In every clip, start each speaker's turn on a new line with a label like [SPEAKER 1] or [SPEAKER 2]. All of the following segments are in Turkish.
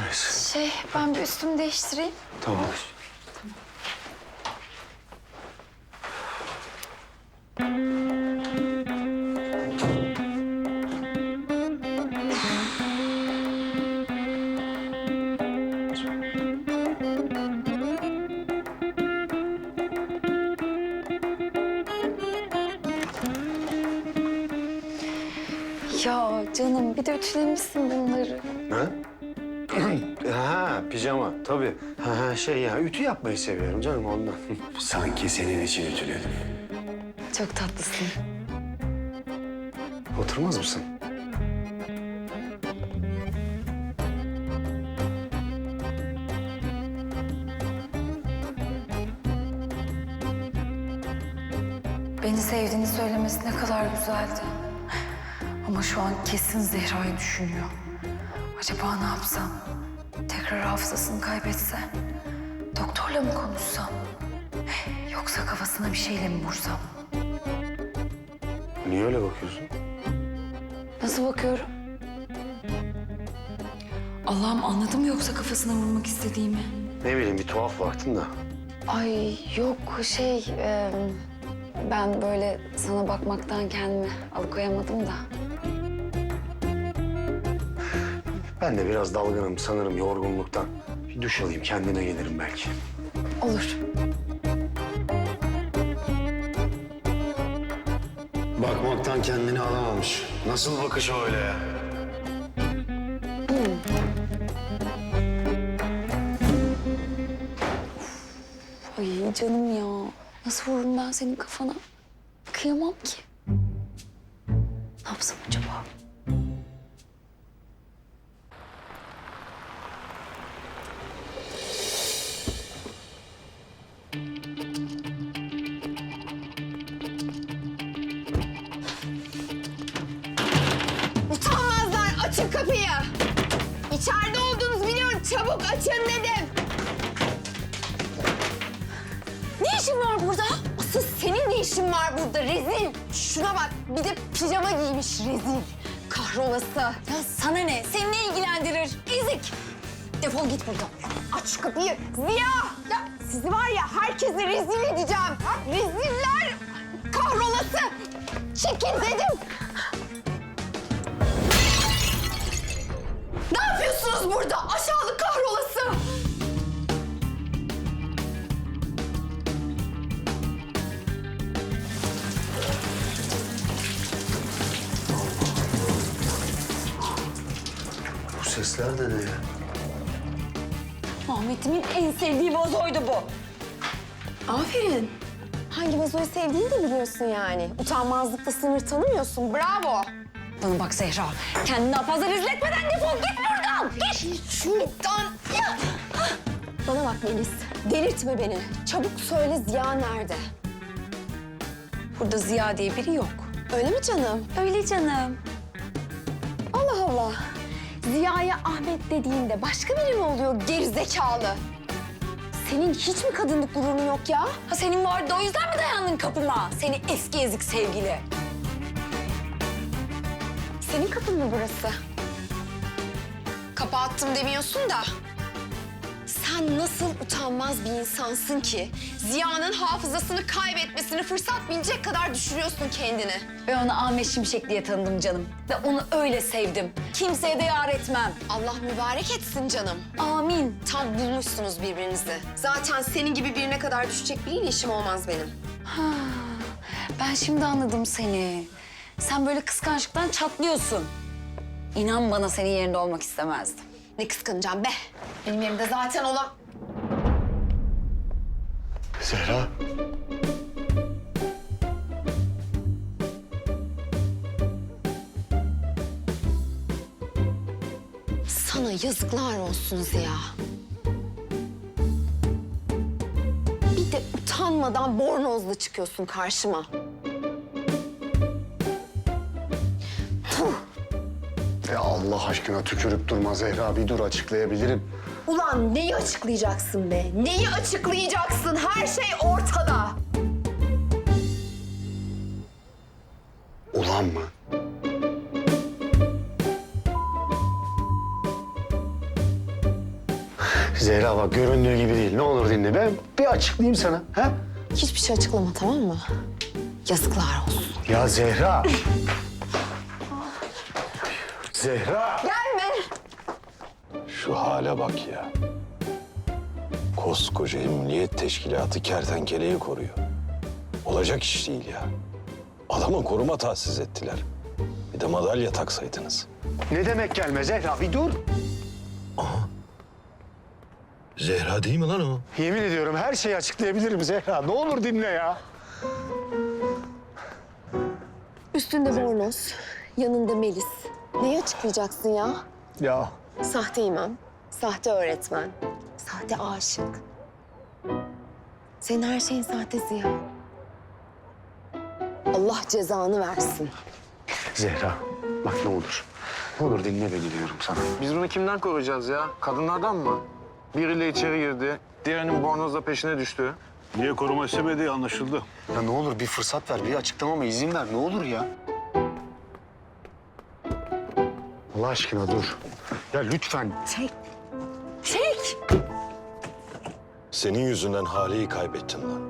[SPEAKER 1] Neyse.
[SPEAKER 2] Şey ben bir üstümü değiştireyim.
[SPEAKER 1] Tamam.
[SPEAKER 2] Ya canım bir de ütülemişsin bunları.
[SPEAKER 1] Ha? ha pijama tabii. Ha, ha, şey ya ütü yapmayı seviyorum canım ondan.
[SPEAKER 3] Sanki senin için ütüledim.
[SPEAKER 2] Çok tatlısın.
[SPEAKER 1] Oturmaz mısın?
[SPEAKER 2] Beni sevdiğini söylemesi ne kadar güzeldi. Ama şu an kesin Zehra'yı düşünüyor. Acaba ne yapsam? Tekrar hafızasını kaybetse? Doktorla mı konuşsam? Yoksa kafasına bir şeyle mi vursam?
[SPEAKER 1] Niye öyle bakıyorsun?
[SPEAKER 2] Nasıl bakıyorum? Allah'ım anladın mı yoksa kafasına vurmak istediğimi?
[SPEAKER 1] Ne bileyim bir tuhaf baktın da.
[SPEAKER 2] Ay yok şey e, ben böyle sana bakmaktan kendimi alıkoyamadım da.
[SPEAKER 1] Ben de biraz dalgınım sanırım yorgunluktan. Bir duş alayım kendime gelirim belki.
[SPEAKER 2] Olur.
[SPEAKER 3] Bakmaktan kendini alamamış. Nasıl bakış o öyle ya?
[SPEAKER 2] Ay canım ya. Nasıl vururum ben senin kafana? Kıyamam ki. Ne yapsam acaba?
[SPEAKER 4] Açın dedim. Ne işin var burada? Asıl senin ne işin var burada rezil? Şuna bak bir de pijama giymiş rezil. Kahrolası. Ya sana ne? Seni ne ilgilendirir? Ezik. Defol git buradan. Aç kapıyı. Ziya! Ya sizi var ya herkese rezil edeceğim. Reziller! Kahrolası! Çekil dedim.
[SPEAKER 1] Sesler de ya?
[SPEAKER 4] Ahmet'imin en sevdiği vazoydu bu. Aferin. Hangi vazoyu sevdiğini de biliyorsun yani. Utanmazlıkta sınır tanımıyorsun. Bravo.
[SPEAKER 2] Bana bak Zehra. Kendini daha fazla rezil etmeden defol git buradan.
[SPEAKER 4] Git şuradan. Ya. Bana bak Melis. Delirtme beni. Çabuk söyle Ziya nerede?
[SPEAKER 2] Burada Ziya diye biri yok.
[SPEAKER 4] Öyle mi canım?
[SPEAKER 2] Öyle canım.
[SPEAKER 4] Allah Allah. Ziya'ya Ahmet dediğinde başka biri mi oluyor gerizekalı? Senin hiç mi kadınlık gururun yok ya?
[SPEAKER 2] Ha senin vardı o yüzden mi dayandın kapıma? Seni eski ezik sevgili.
[SPEAKER 4] Senin kapın mı burası? Kapattım demiyorsun da. Sen nasıl utanmaz bir insansın ki? Ziya'nın hafızasını kaybetmesini fırsat bilecek kadar düşürüyorsun kendini.
[SPEAKER 2] Ben onu Ahmet Şimşek diye tanıdım canım. Ve onu öyle sevdim. Kimseye de yar etmem.
[SPEAKER 4] Allah mübarek etsin canım.
[SPEAKER 2] Amin.
[SPEAKER 4] Tam bulmuşsunuz birbirinizi. Zaten senin gibi birine kadar düşecek biriyle işim olmaz benim.
[SPEAKER 2] Ha, ben şimdi anladım seni. Sen böyle kıskançlıktan çatlıyorsun. İnan bana senin yerinde olmak istemezdim.
[SPEAKER 4] Ne kıskanacağım be? Benim yerimde zaten olan...
[SPEAKER 1] Zehra.
[SPEAKER 4] Sana yazıklar olsun Ziya. Bir de utanmadan bornozla çıkıyorsun karşıma.
[SPEAKER 1] Allah aşkına tükürüp durma Zehra bir dur açıklayabilirim.
[SPEAKER 4] Ulan neyi açıklayacaksın be? Neyi açıklayacaksın? Her şey ortada.
[SPEAKER 1] Ulan mı? Zehra bak göründüğü gibi değil. Ne olur dinle. Ben bir açıklayayım sana. Ha?
[SPEAKER 4] Hiçbir şey açıklama tamam mı? Yazıklar olsun.
[SPEAKER 1] Ya Zehra. Zehra.
[SPEAKER 4] Gelme.
[SPEAKER 3] Şu hale bak ya. Koskoca Emniyet Teşkilatı kertenkeleyi koruyor. Olacak iş değil ya. Adama koruma tahsis ettiler. Bir de madalya taksaydınız.
[SPEAKER 1] Ne demek gelme Zehra? Bir dur.
[SPEAKER 3] Zehra değil mi lan o?
[SPEAKER 1] Yemin ediyorum her şeyi açıklayabilirim Zehra. Ne olur dinle ya.
[SPEAKER 4] Üstünde bornoz, yanında Melis. Neyi açıklayacaksın ya?
[SPEAKER 1] Ya
[SPEAKER 4] Sahte imam, sahte öğretmen, sahte aşık. Senin her şeyin sahtesi ya. Allah cezanı versin.
[SPEAKER 1] Zehra bak ne olur. Ne olur dinle beni diyorum sana.
[SPEAKER 5] Biz bunu kimden koruyacağız ya? Kadınlardan mı? Biriyle içeri girdi, diğerinin bornozla peşine düştü.
[SPEAKER 6] Niye koruma istemediği anlaşıldı.
[SPEAKER 1] Ya ne olur bir fırsat ver, bir açıklamama izin ver. Ne olur ya. Allah aşkına dur. Ya lütfen.
[SPEAKER 4] Çek!
[SPEAKER 3] Senin yüzünden Hale'yi kaybettin lan.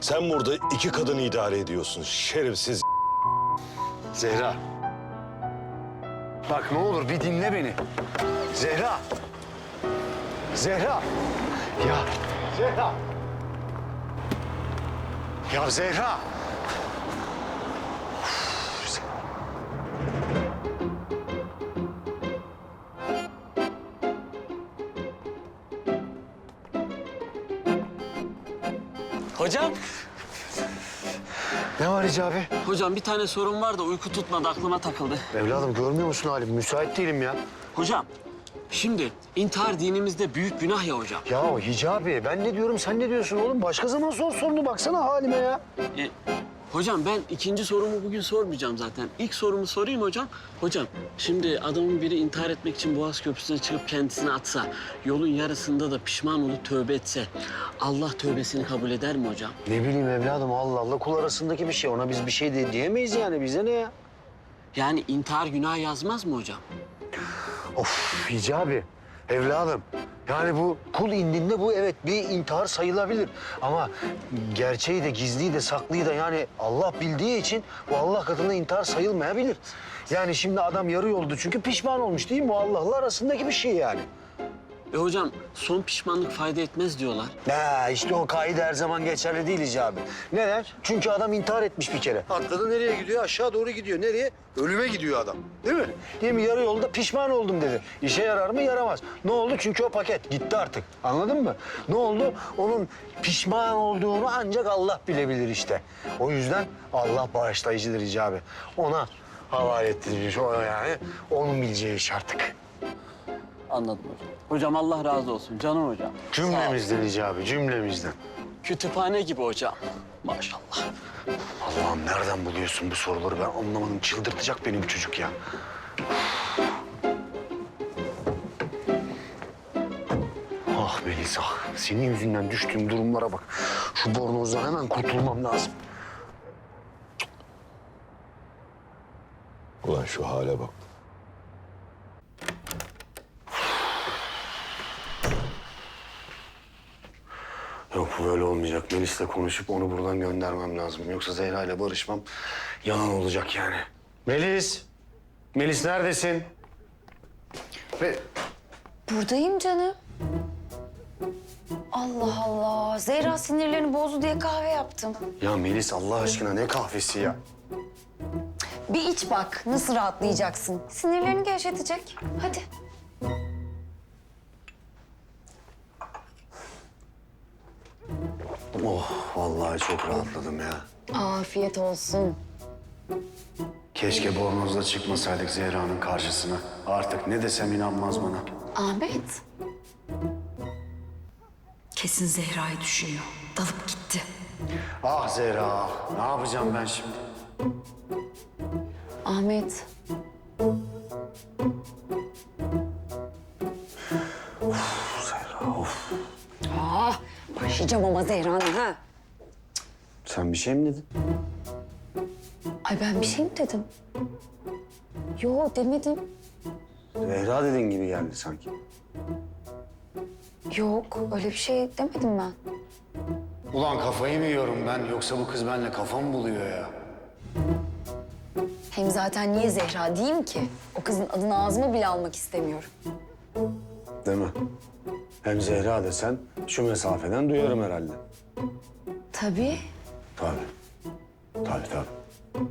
[SPEAKER 3] Sen burada iki kadını idare ediyorsun. Şerefsiz.
[SPEAKER 1] Zehra. Bak ne olur bir dinle beni. Zehra. Zehra. Ya Zehra. Ya Zehra.
[SPEAKER 7] Hocam,
[SPEAKER 1] Ne var Hicabi?
[SPEAKER 7] hocam bir tane sorun var da uyku tutmadı aklıma takıldı.
[SPEAKER 1] Evladım görmüyor musun halim? Müsait değilim ya.
[SPEAKER 7] Hocam, şimdi intihar dinimizde büyük günah ya hocam.
[SPEAKER 1] Ya Hicabi ben ne diyorum sen ne diyorsun oğlum? Başka zaman sor sorunu baksana halime ya.
[SPEAKER 7] E, hocam ben ikinci sorumu bugün sormayacağım zaten. İlk sorumu sorayım hocam. Hocam, şimdi adamın biri intihar etmek için Boğaz Köprüsü'ne çıkıp kendisini atsa, yolun yarısında da pişman olup tövbe etse, Allah tövbesini kabul eder mi hocam?
[SPEAKER 1] Ne bileyim evladım Allah Allah kul arasındaki bir şey. Ona biz bir şey de diyemeyiz yani bize ne ya?
[SPEAKER 7] Yani intihar günah yazmaz mı hocam?
[SPEAKER 1] Of Hicabi evladım. Yani bu kul indinde bu evet bir intihar sayılabilir. Ama gerçeği de gizliyi de saklıyı da yani Allah bildiği için bu Allah katında intihar sayılmayabilir. Yani şimdi adam yarı yoldu çünkü pişman olmuş değil mi? O Allah'la arasındaki bir şey yani.
[SPEAKER 7] E hocam, son pişmanlık fayda etmez diyorlar.
[SPEAKER 1] Ha işte o kaide her zaman geçerli değil Hicabi. Neden? Çünkü adam intihar etmiş bir kere. Atladı nereye gidiyor? Aşağı doğru gidiyor. Nereye? Ölüme gidiyor adam. Değil mi? Değil mi? Yarı yolda pişman oldum dedi. İşe yarar mı? Yaramaz. Ne oldu? Çünkü o paket gitti artık. Anladın mı? Ne oldu? Onun pişman olduğunu ancak Allah bilebilir işte. O yüzden Allah bağışlayıcıdır Hicabi. Ona havale ettirir o yani. Onun bileceği iş artık.
[SPEAKER 7] Anladım hocam. Hocam Allah razı olsun, canım hocam.
[SPEAKER 1] Cümlemizden Hicabi, cümlemizden.
[SPEAKER 7] Kütüphane gibi hocam. Maşallah.
[SPEAKER 1] Allah'ım nereden buluyorsun bu soruları ben anlamadım. Çıldırtacak beni bu çocuk ya. Ah Melis ah. Senin yüzünden düştüğüm durumlara bak. Şu bornozdan hemen kurtulmam lazım.
[SPEAKER 3] Ulan şu hale bak.
[SPEAKER 1] Yok bu böyle olmayacak. Melis'le konuşup onu buradan göndermem lazım. Yoksa Zehra ile barışmam yalan olacak yani. Melis! Melis neredesin? Ve
[SPEAKER 2] Buradayım canım. Allah Allah. Zehra sinirlerini bozdu diye kahve yaptım.
[SPEAKER 1] ya Melis Allah aşkına ne kahvesi ya?
[SPEAKER 2] Bir iç bak nasıl rahatlayacaksın. Sinirlerini gevşetecek. Hadi.
[SPEAKER 1] Oh vallahi çok rahatladım ya.
[SPEAKER 4] Afiyet olsun.
[SPEAKER 1] Keşke bornozla çıkmasaydık Zehra'nın karşısına. Artık ne desem inanmaz bana.
[SPEAKER 4] Ahmet.
[SPEAKER 2] Kesin Zehra'yı düşünüyor. Dalıp gitti.
[SPEAKER 1] Ah Zehra, ah. ne yapacağım ben şimdi?
[SPEAKER 4] Ahmet. Başlayacağım ama Zehra'nın ha.
[SPEAKER 1] Sen bir şey mi dedin?
[SPEAKER 4] Ay ben bir şey mi dedim? Yo demedim.
[SPEAKER 1] Zehra dediğin gibi geldi sanki.
[SPEAKER 8] Yok öyle bir şey demedim ben.
[SPEAKER 1] Ulan kafayı mı yiyorum ben yoksa bu kız benimle kafa mı buluyor ya?
[SPEAKER 2] Hem zaten niye Zehra diyeyim ki? O kızın adını ağzıma bile almak istemiyorum.
[SPEAKER 1] Değil mi? Hem Zehra desen şu mesafeden duyarım herhalde.
[SPEAKER 2] Tabii.
[SPEAKER 1] Tabii. Tabii tabii.